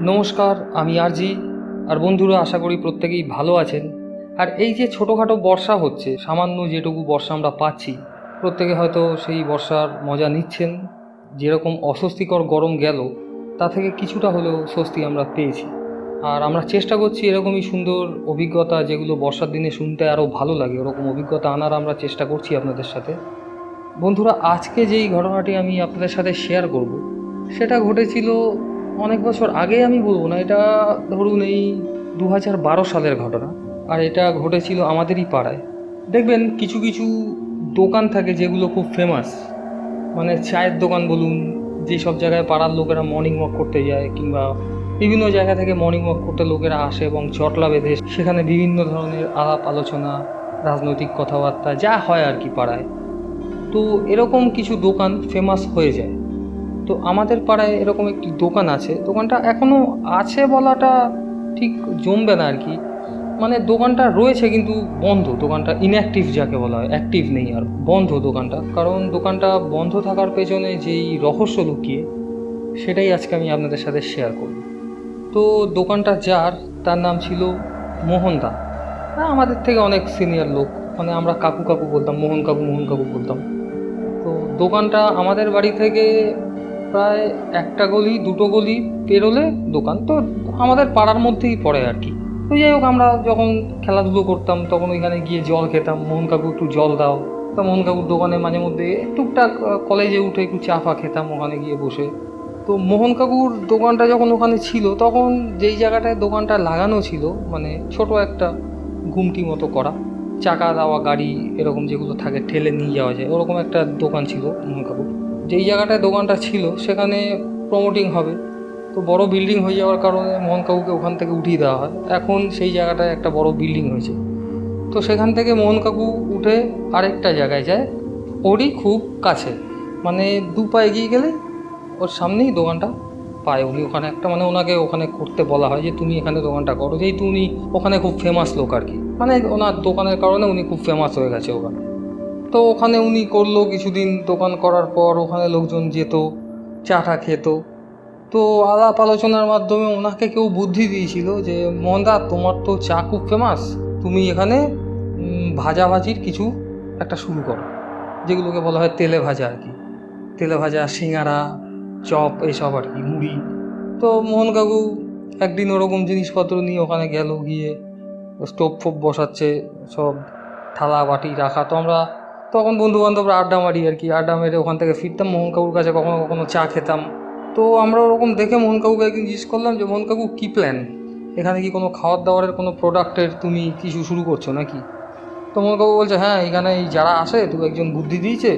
নমস্কার, আমি আরজি। আর বন্ধুরা, আশা করি প্রত্যেকেই ভালো আছেন। আর এই যে ছোটোখাটো বর্ষা হচ্ছে, সামান্য যেটুকু বর্ষা আমরা পাচ্ছি, প্রত্যেকে হয়তো সেই বর্ষার মজা নিচ্ছেন। যেরকম অস্বস্তিকর গরম গেল, তা থেকে কিছুটা হলেও স্বস্তি আমরা পেয়েছি। আর আমরা চেষ্টা করছি এরকমই সুন্দর অভিজ্ঞতা যেগুলো বর্ষার দিনে শুনতে আরও ভালো লাগে, ওরকম অভিজ্ঞতা আনার আমরা চেষ্টা করছি আপনাদের সাথে। বন্ধুরা, আজকে যেই ঘটনাটি আমি আপনাদের সাথে শেয়ার করব, সেটা ঘটেছিল অনেক বছর আগে আমি বলব না, এটা ধরুন এই দু হাজার বারো সালের ঘটনা। আর এটা ঘটেছিল আমাদেরই পাড়ায়। দেখবেন কিছু কিছু দোকান থাকে যেগুলো খুব ফেমাস মানে চায়ের দোকান বলুন, যেসব জায়গায় পাড়ার লোকেরা মর্নিং ওয়াক করতে যায়, কিংবা বিভিন্ন জায়গা থেকে মর্নিং ওয়াক করতে লোকেরা আসে এবং চটলা বেঁধে, সেখানে বিভিন্ন ধরনের আলাপ আলোচনা, রাজনৈতিক কথাবার্তা, যা হয় আর কি পাড়ায়। তো এরকম কিছু দোকান ফেমাস হয়ে যায়। তো আমাদের পাড়ায় এরকম একটি দোকান আছে। দোকানটা এখনও আছে বলাটা ঠিক জমবে না আর কি মানে দোকানটা রয়েছে কিন্তু বন্ধ। দোকানটা ইনঅ্যাক্টিভ যাকে বলা হয় অ্যাক্টিভ নেই আর, বন্ধ দোকানটা। কারণ দোকানটা বন্ধ থাকার পেছনে যেই রহস্য লুকিয়ে, সেটাই আজকে আমি আপনাদের সাথে শেয়ার করব। তো দোকানটা যার, তার নাম ছিল মোহনদা হ্যাঁ আমাদের থেকে অনেক সিনিয়র লোক। মানে আমরা কাকু কাকু বলতাম, মোহন কাকু মোহন কাকু বলতাম। তো দোকানটা আমাদের বাড়ি থেকে প্রায় একটা গলি, দুটো গলি পেরোলে দোকান। তো আমাদের পাড়ার মধ্যেই পড়ে আর কি। তো যাই হোক, আমরা যখন খেলাধুলো করতাম, তখন ওইখানে গিয়ে জল খেতাম। মোহন কাকু একটু জল দাও। তো মোহন কাকুর দোকানে মাঝে মধ্যে টুকটাক কলেজে উঠে একটু চা ফা খেতাম ওখানে গিয়ে বসে। তো মোহন কাকুর দোকানটা যখন ওখানে ছিল, তখন যেই জায়গাটায় দোকানটা লাগানো ছিল মানে ছোট একটা গুমটি মতো করা, চাকা দেওয়া, গাড়ি এরকম যেগুলো থাকে, ঠেলে নিয়ে যাওয়া যায়, ওরকম একটা দোকান ছিল মোহন কাকুর। যেই জায়গাটায় দোকানটা ছিল, সেখানে প্রমোটিং হবে। তো বড় বিল্ডিং হয়ে যাওয়ার কারণে মোহন কাকুকে ওখান থেকে উঠিয়ে দেওয়া হয়। এখন সেই জায়গাটায় একটা বড় বিল্ডিং হয়েছে। তো সেখান থেকে মোহন কাকু উঠে আরেকটা জায়গায় যায়। ওরই খুব কাছে। মানে দু পা এগিয়ে গেলে ওর সামনেই দোকানটা পায়। উনি ওখানে একটা মানে ওনাকে ওখানে করতে বলা হয় যে, তুমি এখানে দোকানটা করো। যেহেতু উনি ওখানে খুব ফেমাস লোক আর কি। মানে ওনার দোকানের কারণে উনি খুব ফেমাস হয়ে গেছে ওখানে। তো ওখানে উনি করল কিছুদিন দোকান করার পর ওখানে লোকজন যেত, চাটা খেত। তো আলাপ আলোচনার মাধ্যমে ওনাকে কেউ বুদ্ধি দিয়েছিল যে মোহনদা তোমার তো চা খুব ফেমাস তুমি এখানে ভাজাভাজির কিছু একটা শুরু করো। যেগুলোকে বলা হয় তেলে ভাজা আর কি। তেলে ভাজা সিঙ্গারা, চপ এইসব আর কি, মুড়ি। তো মোহন কাকু একদিন ওরকম জিনিসপত্র নিয়ে ওখানে গেল, গিয়ে স্টোভ ফোভ বসাচ্ছে, সব থালা বাটি রাখা। তো আমরা তখন বন্ধু বান্ধবরা আড্ডা মারি আর কি আড্ডা মেরে ওখান থেকে ফিরতাম মোহন কাকুর কাছে কখনো কখনো চা খেতাম। তো আমরা ওরকম দেখে মোহন কাকুকে একদিন জিজ্ঞেস করলাম যে মোহন কাকু কী প্ল্যান এখানে কি কোনো খাওয়ার দাওয়ারের কোনো প্রোডাক্টের তুমি কিছু শুরু করছ নাকি? তো মোহন কাকু বলছে হ্যাঁ এখানে যারা আসে দু একজন বুদ্ধি দিয়েছে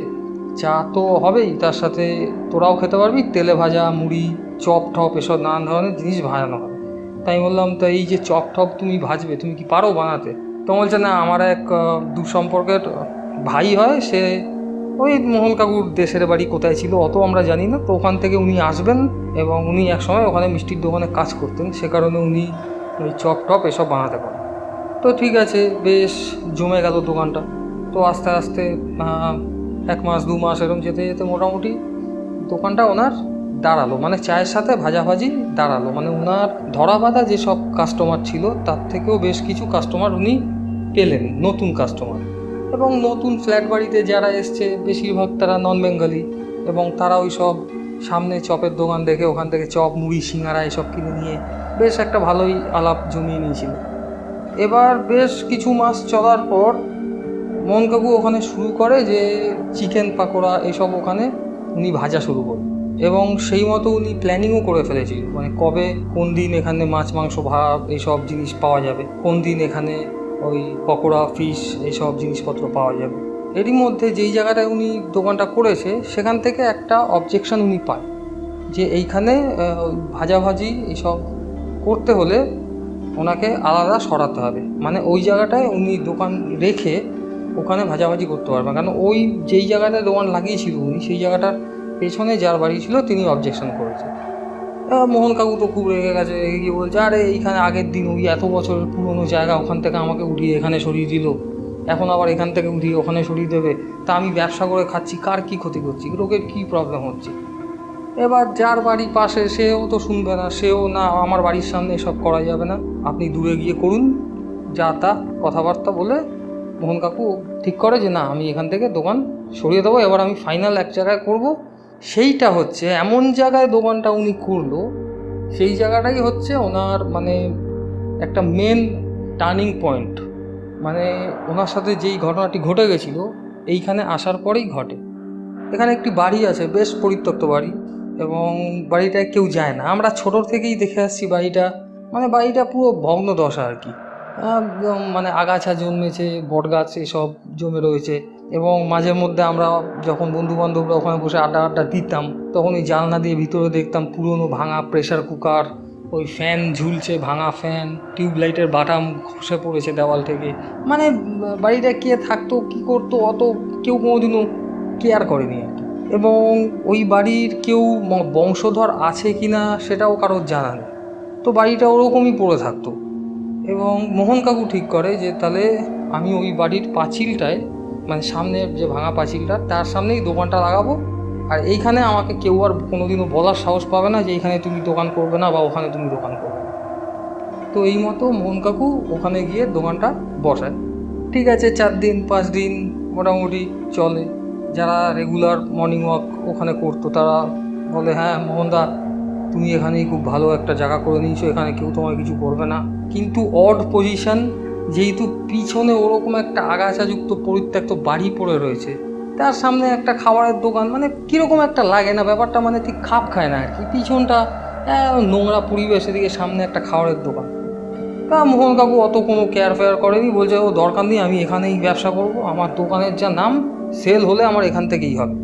চা তো হবেই তার সাথে তোরাও খেতে পারবি তেলে ভাজা মুড়ি চপ টপ এসব নানান ধরনের জিনিস ভাজানো হবে। তাই বললাম তো এই যে চপ টপ তুমি ভাজবে তুমি কি পারো বানাতে? তো বলছে না আমার এক আহ, দূর সম্পর্কের ভাই হয়, সে ওই মোহন কাকুর দেশের বাড়ি কোথায় ছিল অত আমরা জানি না। তো ওখান থেকে উনি আসবেন এবং উনি একসময় ওখানে মিষ্টির দোকানে কাজ করতেন। সে কারণে উনি ওই চপ টপ এসব বানাতে পারেন। তো ঠিক আছে, বেশ জমে গেল দোকানটা। তো আস্তে আস্তে এক মাস, দু মাস এরকম যেতে যেতে মোটামুটি দোকানটা ওনার দাঁড়াল। মানে চায়ের সাথে ভাজাভাজি দাঁড়াল। মানে ওনার ধরা বাঁধা যেসব কাস্টমার ছিল, তার থেকেও বেশ কিছু কাস্টমার উনি পেলেন, নতুন কাস্টমার এবং নতুন ফ্ল্যাট বাড়িতে যারা এসছে, বেশিরভাগ তারা নন বেঙ্গলি এবং তারা ওই সব সামনে চপের দোকান দেখে ওখান থেকে চপ, মুড়ি, সিঙ্গারা এসব কিনে নিয়ে বেশ একটা ভালোই আলাপ জমিয়ে নিয়েছিল। এবার বেশ কিছু মাস চলার পর মোহন কাকু ওখানে শুরু করে যে চিকেন পাকোড়া এসব ওখানে উনি ভাজা শুরু করবেন এবং সেই মতো উনি প্ল্যানিংও করে ফেলেছিল। মানে কবে কোন দিন এখানে মাছ, মাংস, ভাত এইসব জিনিস পাওয়া যাবে, কোন দিন এখানে ওই পকোড়া ফিশ এইসব জিনিসপত্র পাওয়া যাবে। এরই মধ্যে যেই জায়গাটায় উনি দোকানটা করেছে, সেখান থেকে একটা অবজেকশন উনি পায় যে এইখানে ভাজাভাজি এইসব করতে হলে ওনাকে আলাদা সরাতে হবে। মানে ওই জায়গাটায় উনি দোকান রেখে ওখানে ভাজাভাজি করতে পারবেন। কারণ ওই যেই জায়গাটায় দোকান লাগিয়েছিল উনি, সেই জায়গাটার পেছনে যার বাড়ি ছিল, তিনি অবজেকশন করেছে। মোহন কাকু তো খুব রেগে গেছে, রেগে গিয়ে বলছে, আরে, এইখানে আগের দিন ওই এত বছরের পুরনো জায়গা, ওখান থেকে আমাকে উঠিয়ে এখানে সরিয়ে দিল। এখন আবার এখান থেকে উঠিয়ে ওখানে সরিয়ে দেবে। তা আমি ব্যবসা করে খাচ্ছি, কার কি ক্ষতি করছি? লোকের কি প্রবলেম হচ্ছে? এবার যার বাড়ি পাশে, সেও তো শুনবে না, সেও না, আমার বাড়ির সামনে এসব করা যাবে না, আপনি দূরে গিয়ে করুন, যা তা কথাবার্তা বলে মোহন কাকু ঠিক করে যে, না, আমি এখান থেকে দোকান সরিয়ে দেবো, এবার আমি ফাইনাল এক জায়গায় করব সেইটা হচ্ছে, এমন জায়গায় দোকানটা উনি করল, সেই জায়গাটাই হচ্ছে ওনার মানে একটা মেন টার্নিং পয়েন্ট মানে ওনার সাথে যেই ঘটনাটি ঘটে গেছিল, এইখানে আসার পরেই ঘটে। এখানে একটি বাড়ি আছে, বেশ পরিত্যক্ত বাড়ি এবং বাড়িটায় কেউ যায় না। আমরা ছোটোর থেকেই দেখে আসছি বাড়িটা মানে বাড়িটা পুরো ভগ্ন দশা আর কি। মানে আগাছা জন্মেছে, বটগাছ এসব জমে রয়েছে। এবং মাঝে মধ্যে আমরা যখন বন্ধু বান্ধবরা ওখানে বসে আড্ডা আড্ডা দিতাম, তখন ওই জানলা দিয়ে ভিতরে দেখতাম পুরনো ভাঙা প্রেসার কুকার ওই ফ্যান ঝুলছে, ভাঙা ফ্যান টিউবলাইটের বাটাম খসে পড়েছে দেওয়াল থেকে। মানে বাড়িটা কে থাকতো, কী করতো, অত কেউ কোনোদিনও কেয়ার করেনি আর কি। এবং ওই বাড়ির কেউ বংশধর আছে কি না সেটাও কারোর জানা নেই। তো বাড়িটা ওরকমই পড়ে থাকতো। এবং মোহন কাকু ঠিক করে যে, তাহলে আমি ওই বাড়ির পাঁচিলটায় মানে সামনের যে ভাঙা পাঁচিলটা, তার সামনেই দোকানটা লাগাবো। আর এইখানে আমাকে কেউ আর কোনোদিনও বলার সাহস পাবে না যে এইখানে তুমি দোকান করবে না বা ওখানে তুমি দোকান করবে তো এই মতো মোহন কাকু ওখানে গিয়ে দোকানটা বসায়। ঠিক আছে, চার দিন, পাঁচ দিন মোটামুটি চলে। যারা রেগুলার মর্নিং ওয়াক ওখানে করতো, তারা বলে হ্যাঁ মোহনদা তুমি এখানেই খুব ভালো একটা জায়গা করে নিয়েছো, এখানে কেউ তোমায় কিছু করবে না। কিন্তু অড পজিশন যেহেতু পিছনে ওরকম একটা আগাছাযুক্ত পরিত্যক্ত বাড়ি পড়ে রয়েছে, তার সামনে একটা খাবারের দোকান মানে কীরকম একটা লাগে না, ব্যাপারটা মানে ঠিক খাপ খায় না আর কি। পিছনটা নোংরা পরিবেশ, এদিকে সামনে একটা খাবারের দোকান। তা মোহন কাকু অত কোনো কেয়ার ফেয়ার করেনি, বলছে, ও, দরকার নেই, আমি এখানেই ব্যবসা করব, আমার দোকানের যা নাম সেল হলে আমার এখান থেকেই হবে।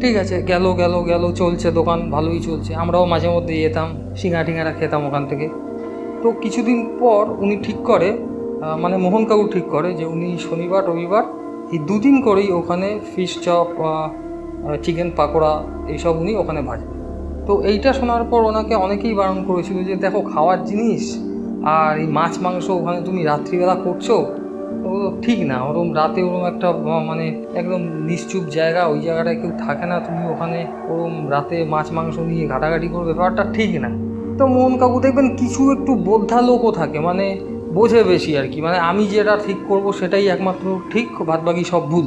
ঠিক আছে, গেল গেল গেল, চলছে দোকান, ভালোই চলছে। আমরাও মাঝে মধ্যে যেতাম সিঙ্গা টিঙ্গারা খেতাম ওখান থেকে। তো কিছুদিন পর উনি ঠিক করে মানে মোহন কাকু ঠিক করে যে উনি শনিবার, রবিবার এই দুদিন করেই ওখানে ফিশ চপ চিকেন পাকোড়া এইসব উনি ওখানে ভাজেন। তো এইটা শোনার পর ওনাকে অনেকেই বারণ করেছিল যে, দেখো, খাওয়ার জিনিস আর এই মাছ, মাংস ওখানে তুমি রাত্রিবেলা করছ? ও ঠিক না, ওরম রাতে ওরম একটা মানে একদম নিশ্চুপ জায়গা, ওই জায়গাটায় কেউ থাকে না, তুমি ওখানে ওরম রাতে মাছ, মাংস নিয়ে ঘাটাঘাটি করবে ব্যাপারটা ঠিক না। তো মোহন কাকু দেখবেন কিছু একটু বোদ্ধা লোকও থাকে মানে বোঝে বেশি আর কি। মানে আমি যেটা ঠিক করব সেটাই একমাত্র ঠিক বাদ বাকি সব ভুল।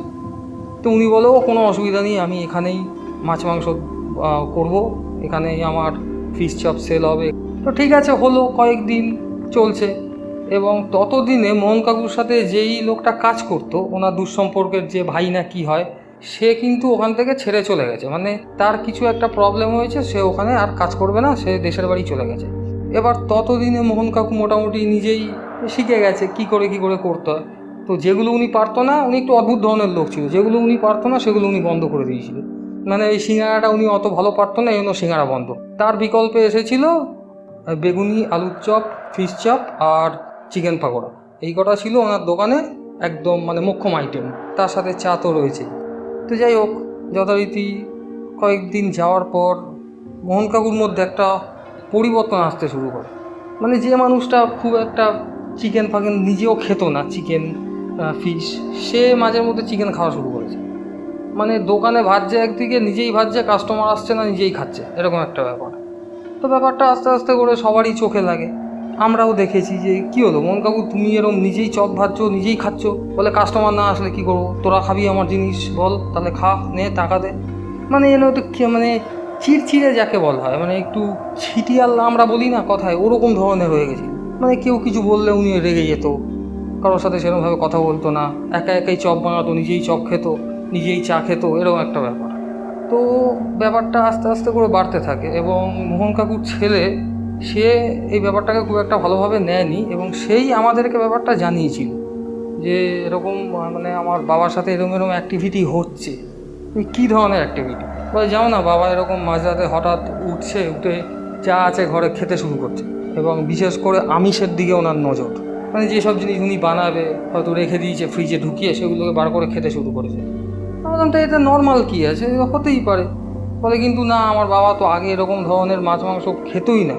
তো উনি বলো কোনো অসুবিধা নেই, আমি এখানেই মাছ মাংস করব। এখানেই আমার ফিশ চপ সেল হবে। তো ঠিক আছে, হলো কয়েকদিন চলছে এবং ততদিনে মোহন কাকুর সাথে যেই লোকটা কাজ করতো, ওনার দুঃসম্পর্কের যে ভাই না কি হয়, সে কিন্তু ওখান থেকে ছেড়ে চলে গেছে। মানে তার কিছু একটা প্রবলেম হয়েছে, সে ওখানে আর কাজ করবে না, সে দেশের বাড়ি চলে গেছে। এবার ততদিনে মোহন কাকু মোটামুটি নিজেই শিখে গেছে কি করে কি করে করতে হয়। তো যেগুলো উনি পারতো না, উনি একটু অদ্ভুত ধরনের লোক ছিল। যেগুলো উনি পারতো না, সেগুলো উনি বন্ধ করে দিয়েছিল। মানে এই সিঙ্গারাটা উনি অত ভালো পারতো না, এই জন্য সিঙ্গারা বন্ধ। তার বিকল্পে এসেছিল বেগুনি, আলুর চপ, ফিশ চপ আর চিকেন পাকোড়া। এই কটা ছিল ওনার দোকানে, একদম মানে মোক্ষম আইটেম। তার সাথে চা তো রয়েছে তো যাই হোক, যথারীতি কয়েকদিন যাওয়ার পর মোহন কাকুর মধ্যে একটা পরিবর্তন আসতে শুরু করে। মানে যে মানুষটা খুব একটা চিকেন ফাকেন নিজেও খেত না চিকেন ফিশ সে মাঝে মধ্যে চিকেন খাওয়া শুরু করেছে। মানে দোকানে ভাজছে একদিকে, নিজেই ভাজছে কাস্টমার আসছে না, নিজেই খাচ্ছে। এরকম একটা ব্যাপার। তো ব্যাপারটা আস্তে আস্তে করে সবারই চোখে লাগে। আমরাও দেখেছি যে, কি হলো? মন কাকু তুমি এরকম নিজেই চপ ভাজছো, নিজেই খাচ্ছ? বলে কাস্টমার না আসলে কি করব? তোরা খাবি আমার জিনিস, বল, তাহলে খা, নে, টাকা দে। মানে একটু খে- মানে চিড়চিড়ে যাকে বলা হয় মানে একটু ছিটিয়াল আমরা বলি না কথায়, ওরকম ধরনের হয়ে গেছে। মানে কেউ কিছু বললে উনি রেগে যেত। কারোর সাথে সেরকমভাবে কথা বলতো না। একা একাই চপ বানাতো, নিজেই চপ খেত, নিজেই চা খেত, এরকম একটা ব্যাপার। তো ব্যাপারটা আস্তে আস্তে করে বাড়তে থাকে এবং মোহন কাকুর ছেলে, সে এই ব্যাপারটাকে খুব একটা ভালোভাবে নেয়নি এবং সেই আমাদেরকে ব্যাপারটা জানিয়েছিল যে এরকম মানে আমার বাবার সাথে এরকম এরকম অ্যাক্টিভিটি হচ্ছে। কী ধরনের অ্যাক্টিভিটি বলে, যাও না বাবা, এরকম মাঝরাতে হঠাৎ উঠছে, উঠে যা আছে, ঘরে খেতে শুরু করছে। এবং বিশেষ করে আমিষের দিকে ওনার নজর। মানে যেসব জিনিস উনি বানাবে, হয়তো রেখে দিয়েছে ফ্রিজে ঢুকিয়ে সেগুলোকে বার করে খেতে শুরু করেছে। বললাম এটা নর্মাল কী আছে? হতেই পারে। বলে কিন্তু না, আমার বাবা তো আগে এরকম ধরনের মাছ মাংস খেতই না।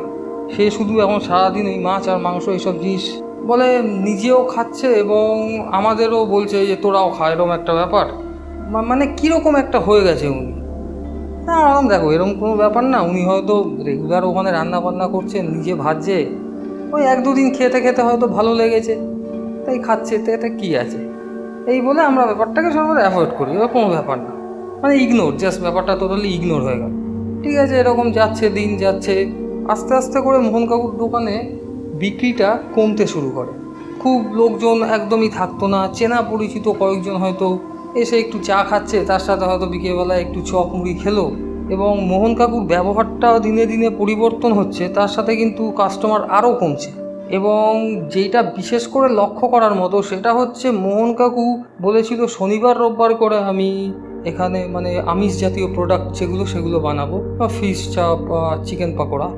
সে শুধু এখন সারাদিন ওই মাছ আর মাংস এইসব জিনিস বলে নিজেও খাচ্ছে এবং আমাদেরও বলছে যে তোরাও খা, এরকম একটা ব্যাপার। মানে কীরকম একটা হয়ে গেছে উনি? না, আরাম দেখো, এরকম কোনো ব্যাপার না। উনি হয়তো রেগুলার ওখানে রান্না বান্না করছেন নিজে ভাজছে। ওই এক দুদিন খেতে খেতে হয়তো ভালো লেগেছে। তাই খাচ্ছে, তো এটা কী আছে? এই বলে আমরা ব্যাপারটাকে সর্বদা অ্যাভয়েড করি ওর কোনো ব্যাপার না। মানে ইগনোর জাস্ট ব্যাপারটা টোটালি ইগনোর হয়ে গেল। ঠিক আছে, এরকম যাচ্ছে, দিন যাচ্ছে। আস্তে আস্তে করে মোহন কাকুর দোকানে বিক্রিটা কমতে শুরু করে। খুব লোকজন একদমই থাকতো না, চেনা পরিচিত কয়েকজন হয়তো এসে একটু চা খাচ্ছে, তার সাথে হয়তো বিকেলবেলা একটু চপ মুড়ি খেলো এবং মোহন কাকুর ব্যবহারটা দিনে দিনে পরিবর্তন হচ্ছে, তার সাথে কিন্তু কাস্টমার আরও কমছে। এবং যেটা বিশেষ করে লক্ষ্য করার মতো সেটা হচ্ছে মোহন কাকু বলেছিল, শনিবার, রোববার করে আমি এখানে মানে আমিষ জাতীয় প্রোডাক্ট যেগুলো সেগুলো বানাবো, বা ফিশ চাপ, বা চিকেন পাকোড়া।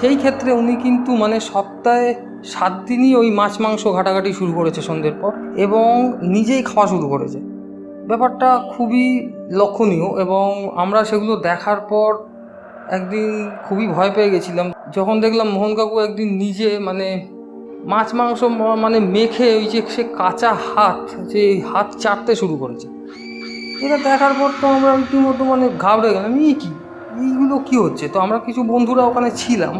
সেই ক্ষেত্রে উনি কিন্তু মানে সপ্তাহে সাত দিনই ওই মাছ, মাংস ঘাটাঘাটি শুরু করেছে সন্ধ্যের পর এবং নিজেই খাওয়া শুরু করেছে। ব্যাপারটা খুবই লক্ষণীয় এবং আমরা সেগুলো দেখার পর একদিন খুবই ভয় পেয়ে গেছিলাম। যখন দেখলাম মোহন কাকু একদিন নিজে মানে মাছ মাংস মানে মেখে ওই যে সে কাঁচা হাত, যে হাত চাটতে শুরু করেছে। এটা দেখার পর তো আমরা রীতিমতো মানে ঘাবড়ে গেলাম এই কি? এইগুলো কি হচ্ছে? তো আমরা কিছু বন্ধুরা ওখানে ছিলাম।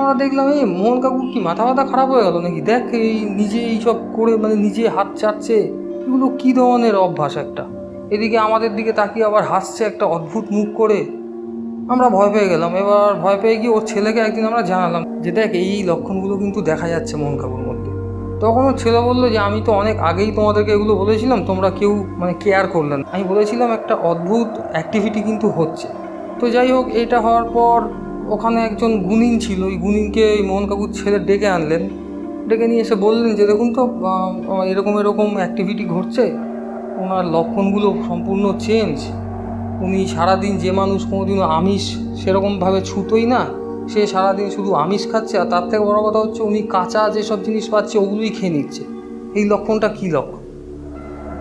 আমরা দেখলাম এই মোহন কাকুর কি মাথা মাথা খারাপ হয়ে গেল নাকি? দেখ, এই নিজে এইসব করে মানে নিজে হাত চাটছে। এগুলো কী ধরনের অভ্যাস একটা? এদিকে আমাদের দিকে তাকিয়ে আবার হাসছে একটা অদ্ভুত মুখ করে। আমরা ভয় পেয়ে গেলাম। এবার ভয় পেয়ে গিয়ে ওর ছেলেকে একদিন আমরা জানালাম যে, দেখ, এই লক্ষণগুলো কিন্তু দেখা যাচ্ছে মোহন কাকুর মধ্যে। তখন ওর ছেলে বলল যে, আমি তো অনেক আগেই তোমাদেরকে এগুলো বলেছিলাম, তোমরা কেউ মানে কেয়ার করলে না। আমি বলেছিলাম, একটা অদ্ভুত অ্যাক্টিভিটি কিন্তু হচ্ছে। তো যাই হোক, এটা হওয়ার পর ওখানে একজন গুণিন ছিল। ওই গুণিনকে ওই মোহন কাকুর ছেলে ডেকে আনলেন। ডেকে নিয়ে এসে বললেন যে, দেখুন তো এরকম এরকম অ্যাক্টিভিটি ঘটছে। ওনার লক্ষণগুলো সম্পূর্ণ চেঞ্জ উনি সারাদিন যে মানুষ কোনোদিনও আমিষ সেরকমভাবে ছুতোই না। সে সারাদিন শুধু আমিষ খাচ্ছে আর তার থেকে বড় কথা হচ্ছে উনি কাঁচা যেসব জিনিস পাচ্ছে ওগুলোই খেয়ে নিচ্ছে। এই লক্ষণটা কী লক্ষণ?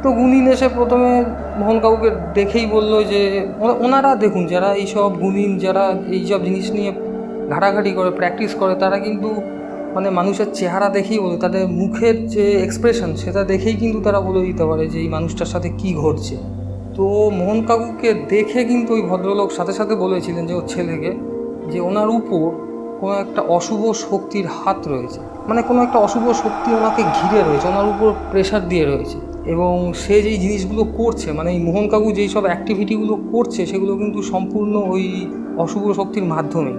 তো গুণিন এসে প্রথমে মোহন কাকুকে দেখেই বলল যে ওনারা দেখুন, যারা এইসব গুণিন, যারা এইসব জিনিস নিয়ে ঘাটাঘাটি করে প্র্যাকটিস করে, তারা কিন্তু মানে মানুষের চেহারা দেখেই বলে তাদের মুখের যে এক্সপ্রেশন সেটা দেখেই কিন্তু তারা বলে দিতে পারে যে এই মানুষটার সাথে কী ঘটছে। তো মোহন কাকুকে দেখে কিন্তু ওই ভদ্রলোক সাথে সাথে বলেছিলেন যে ওর ছেলেকে যে ওনার উপর কোনো একটা অশুভ শক্তির হাত রয়েছে। মানে কোনো একটা অশুভ শক্তি ওনাকে ঘিরে রয়েছে, ওনার উপর প্রেশার দিয়ে রয়েছে। এবং সে যেই জিনিসগুলো করছে মানে এই মোহন কাকু যেই সব অ্যাক্টিভিটিগুলো করছে, সেগুলো কিন্তু সম্পূর্ণ ওই অশুভ শক্তির মাধ্যমেই।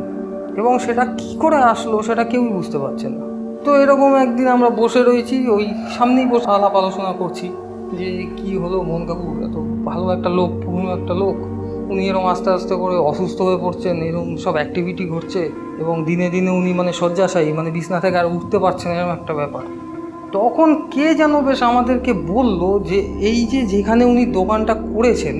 এবং সেটা কী করে আসলো সেটা কেউই বুঝতে পারছে না। তো এরকম একদিন আমরা বসে রয়েছি, ওই সামনেই বসে আলাপ আলোচনা করছি যে কি হলো মন কাকু এত ভালো একটা লোক, পুরনো একটা লোক। উনি এরকম আস্তে আস্তে করে অসুস্থ হয়ে পড়ছেন এরকম সব অ্যাক্টিভিটি ঘটছে এবং দিনে দিনে উনি মানে শয্যাশায়ী মানে বিছনা থেকে আর উঠতে পারছেন এরকম একটা ব্যাপার। তখন কে যেন বেশ আমাদেরকে বলল যে এই যে যেখানে উনি দোকানটা করেছেন,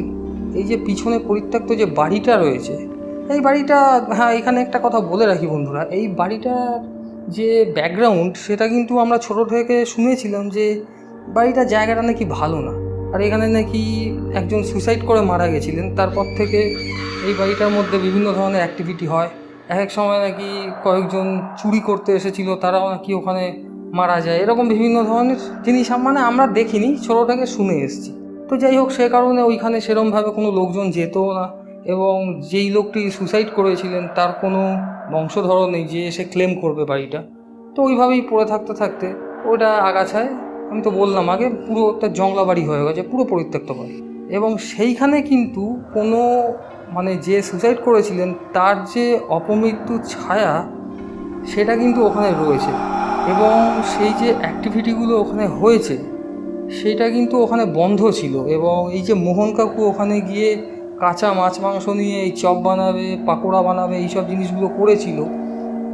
এই যে পিছনে পরিত্যক্ত যে বাড়িটা রয়েছে এই বাড়িটা হ্যাঁ এখানে একটা কথা বলে রাখি বন্ধুরা। এই বাড়িটার যে ব্যাকগ্রাউন্ড সেটা কিন্তু আমরা ছোটো থেকে শুনেছিলাম যে বাড়িটার জায়গাটা নাকি ভালো না। আর এখানে নাকি একজন সুইসাইড করে মারা গেছিলেন। তারপর থেকে এই বাড়িটার মধ্যে বিভিন্ন ধরনের অ্যাক্টিভিটি হয়। এক এক সময় নাকি কয়েকজন চুরি করতে এসেছিল, তারাও নাকি ওখানে মারা যায়। এরকম বিভিন্ন ধরনের জিনিস মানে আমরা দেখিনি, ছোটো থেকে শুনে এসেছি। তো যাই হোক, সে কারণে ওইখানে সেরমভাবে কোনো লোকজন যেতও না। এবং যেই লোকটি সুসাইড করেছিলেন, তার কোনো বংশধর নেই যে এসে ক্লেম করবে বাড়িটা। তো ওইভাবেই পড়ে থাকতে থাকতে ওটা আগাছায়, আমি তো বললাম আগে, পুরো একটা জংলা বাড়ি হয়ে গেছে, পুরো পরিত্যক্ত বাড়ি। এবং সেইখানে কিন্তু কোনো মানে যে সুসাইড করেছিলেন, তার যে অপমৃত্যু ছায়া, সেটা কিন্তু ওখানে রয়েছে। এবং সেই যে অ্যাক্টিভিটিগুলো ওখানে হয়েছে, সেটা কিন্তু ওখানে বন্ধ ছিল। এবং এই যে মোহন কাকু ওখানে গিয়ে কাঁচা মাছ মাংস নিয়ে এই চপ বানাবে, পাকোড়া বানাবে, এইসব জিনিসগুলো করেছিল।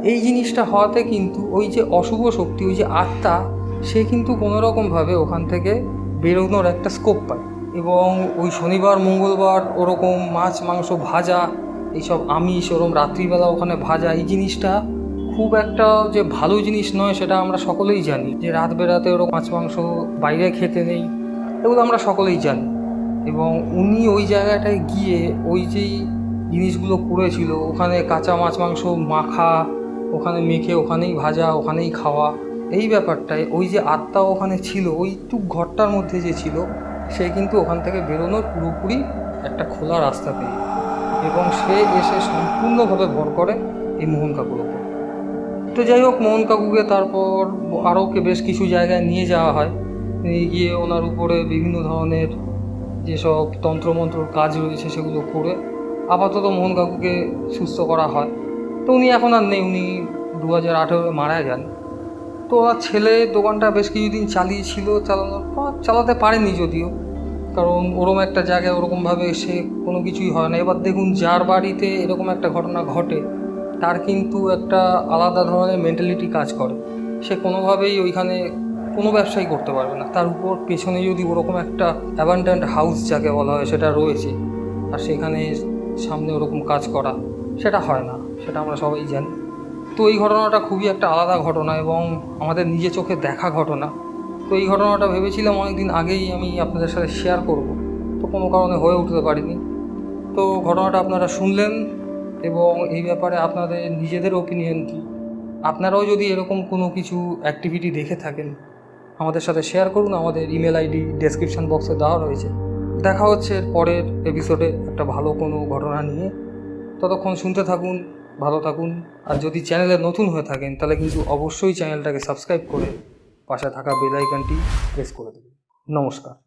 এই জিনিসটা হওয়াতে কিন্তু ওই যে অশুভ শক্তি, ওই যে আত্মা, সে কিন্তু কোনোরকমভাবে ওখান থেকে বেরোনোর একটা স্কোপ পায়। এবং ওই শনিবার, মঙ্গলবার ওরকম মাছ, মাংস ভাজা, এইসব আমিষ ওরকম রাত্রিবেলা ওখানে ভাজা, এই জিনিসটা খুব একটা যে ভালো জিনিস নয়, সেটা আমরা সকলেই জানি। যে রাত বেরাতে ওরকম মাছ, মাংস বাইরে খেতে নেই, এগুলো আমরা সকলেই জানি। এবং উনি ওই জায়গাটায় গিয়ে ওই যেই জিনিসগুলো করেছিল, ওখানে কাঁচা মাছ মাংস মাখা, ওখানে মেখে ওখানেই ভাজা, ওখানেই খাওয়া, এই ব্যাপারটায় ওই যে আত্মা ওখানে ছিল, ওই টুক ঘরটার মধ্যে যে ছিল, সে কিন্তু ওখান থেকে বেরোনোর পুরোপুরি একটা খোলা রাস্তা পেয়ে এবং সে এসে সম্পূর্ণভাবে ভর করে এই মোহন কাকুর ওপর। তো যাই হোক, মোহন কাকুকে তারপর আরও বেশ কিছু জায়গায় নিয়ে যাওয়া হয়। নিয়ে গিয়ে ওনার উপরে বিভিন্ন ধরনের যেসব তন্ত্রমন্ত্রর কাজ রয়েছে সেগুলো করে আপাতত মোহন কাকুকে সুস্থ করা হয়। তো উনি এখন আর নেই, উনি দু হাজার আঠেরোয় মারা যান। তো ওনার ছেলে দোকানটা বেশ কিছুদিন চালিয়েছিল, চালানোর পর চালাতে পারেনি যদিও। কারণ ওরম একটা জায়গায় ওরকমভাবে সে কোনো কিছুই হয় না। এবার দেখুন, যার বাড়িতে এরকম একটা ঘটনা ঘটে, তার কিন্তু একটা আলাদা ধরনের মেন্টালিটি কাজ করে। সে কোনোভাবেই ওইখানে কোনো ব্যবসাই করতে পারবে না। তার উপর পেছনে যদি ওরকম একটা অ্যাবান্ডেন্ট হাউস যাকে বলা হয় সেটা রয়েছে, আর সেখানে সামনে ওরকম কাজ করা, সেটা হয় না, সেটা আমরা সবাই জানি। তো এই ঘটনাটা খুবই একটা আলাদা ঘটনা এবং আমাদের নিজে চোখে দেখা ঘটনা। তো এই ঘটনাটা ভেবেছিলাম অনেকদিন আগেই আমি আপনাদের সাথে শেয়ার করব, তো কোনো কারণে হয়ে উঠতে পারিনি। তো ঘটনাটা আপনারা শুনলেন এবং এই ব্যাপারে আপনাদের নিজেদের ওপিনিয়ন কী? আপনারাও যদি এরকম কোনো কিছু অ্যাক্টিভিটি দেখে থাকেন আমাদের সাথে শেয়ার করুন, আমাদের ইমেল আইডি ডেসক্রিপশন বক্সে দেওয়া রয়েছে। দেখা হচ্ছে পরের এপিসোডে একটা ভালো কোনো ঘটনা নিয়ে। ততক্ষণ শুনতে থাকুন, ভালো থাকুন। আর যদি চ্যানেলে নতুন হয়ে থাকেন, তাহলে কিন্তু অবশ্যই চ্যানেলটাকে সাবস্ক্রাইব করে পাশে থাকা বেল আইকনটি প্রেস করে দেবেন। নমস্কার।